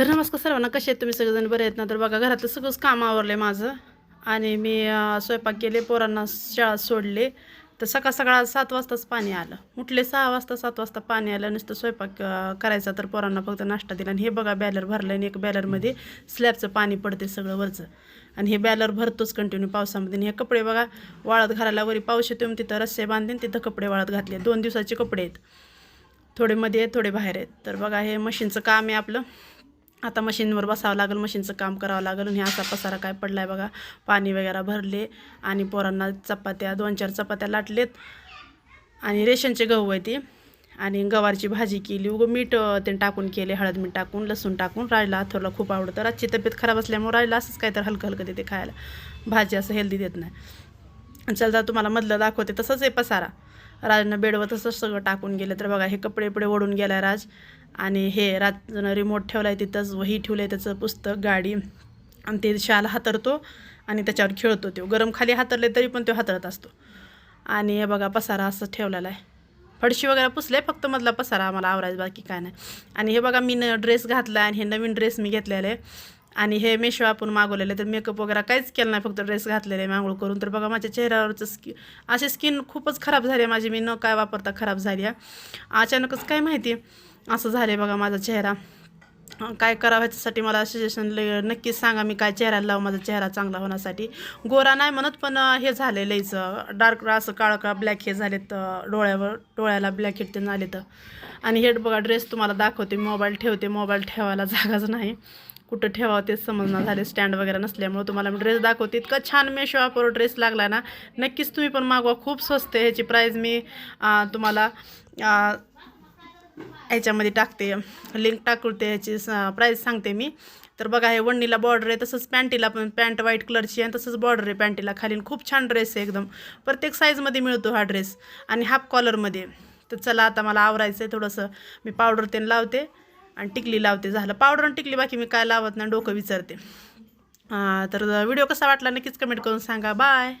तर नमस्कार सर्वांना कसे आहेत तुम्ही? सगळेजण बरे आहेत ना? तर बघा घरातलं सगळंच काम आवरलं आहे माझं. आणि मी स्वयंपाक केले पोरांना शाळा सोडले. तर सकाळ सकाळ सात वाजताच पाणी आलं. उठले सहा वाजता सात वाजता पाणी आलं. नुसतं स्वयंपाक करायचा तर पोरांना फक्त नाश्ता दिला. आणि हे बघा बॅलर भरलं आणि एक बॅलरमध्ये स्लॅबचं पाणी पडते सगळं वरचं. आणि हे बॅलर भरतोच कंटिन्यू पावसामध्ये. आणि हे कपडे बघा वाळत घालायला वरी पाऊस येतो तिथं रस्से बांधून तिथं कपडे वाळत घातले. दोन दिवसाचे कपडे आहेत. थोडे मध्ये आहेत थोडे बाहेर आहेत. तर बघा हे मशीनचं काम आहे आपलं. आता मशीनवर बसावं लागेल मशीनचं काम करावं लागेल आणि असा पसारा काय पडला आहे बघा. पाणी वगैरे भरले आणि पोरांना चपात्या दोन चार चपात्या लाटलेत. आणि रेशनचे गहू आहे ती. आणि गवारची भाजी केली. उगं मीठ ते टाकून केले. हळद मीठ टाकून लसूण टाकून. राहिला अथोरला खूप आवडतं. रातची तब्येत खराब असल्यामुळे राहिला असंच काय तर हलकं हलकं देते खायला. भाजी असं हेल्दी देत नाही. चल तुम्हाला मधलं दाखवते तसंच आहे पसारा. राजनं बेडवर तसंच सगळं टाकून गेलं तर बघा हे कपडे बिपडे ओढून गेला राज. आणि हे राज रिमोट ठेवला आहे तिथंच वही ठेवलं आहे त्याचं पुस्तक गाडी. आणि ते शाल हातरतो आणि त्याच्यावर खेळतो तो. गरम खाली हातरले तरी पण तो हातरत असतो. आणि हे बघा पसारा असं ठेवलेला आहे. फडशी वगैरे पुसले फक्त मधला पसारा आम्हाला आवरायचं बाकी काय नाही. आणि हे बघा मी न ड्रेस घातला आणि हे नवीन ड्रेस मी घेतलेला आहे. आणि हे मेशो आपण मागवलेले तर मेकअप वगैरे काहीच केलं नाही फक्त ड्रेस घातलेले आहे करून. तर बघा माझ्या चेहऱ्यावरचं स्किन अशी स्किन खूपच खराब झाली आहे माझी. मी न काय वापरता खराब झाली आहे. अचानकच काय माहिती असं झालं बघा माझा चेहरा. काय करावं ह्याच्यासाठी मला सजेशन नक्कीच सांगा. मी काय चेहऱ्याला लावू माझा चेहरा चांगला होण्यासाठी. गोरा नाही म्हणत पण हे झाले लईच. डार्क असं काळं काळ ब्लॅक हे झालेत डोळ्यावर डोळ्याला ब्लॅक हेड ते झाले तर आणि हे बघा ड्रेस तुम्हाला दाखवते. मोबाईल ठेवते. मोबाईल ठेवायला जागाच नाही. कुठं ठेवावं तेच समजणार झाले. स्टँड वगैरे नसल्यामुळे तुम्हाला मी ड्रेस दाखवते. इतका छान मेशो ॲपवर ड्रेस लागला ना नक्कीच तुम्ही पण मागवा. खूप स्वस्त आहे. ह्याची प्राईज मी तुम्हाला ह्याच्यामध्ये टाकते. लिंक टाकते ह्याची प्राईस सांगते मी. तर बघा हे वणणीला बॉर्डर आहे. तसंच पॅन्टीला पण पॅन्ट व्हाईट कलरची आणि तसंच बॉर्डर आहे पॅन्टीला खाली. आणि खूप छान ड्रेस आहे एकदम. प्रत्येक साईजमध्ये मिळतो हा ड्रेस आणि हाफ कॉलरमध्ये तर चला आता मला आवरायचं आहे थोडंसं. मी पावडर तेन लावते. आणि टिकली लावते. झालं पावडर आणि टिकली बाकी मी काय लावत नाही डोकं विचारते तर व्हिडिओ कसा वाटला नक्कीच कमेंट करून सांगा. बाय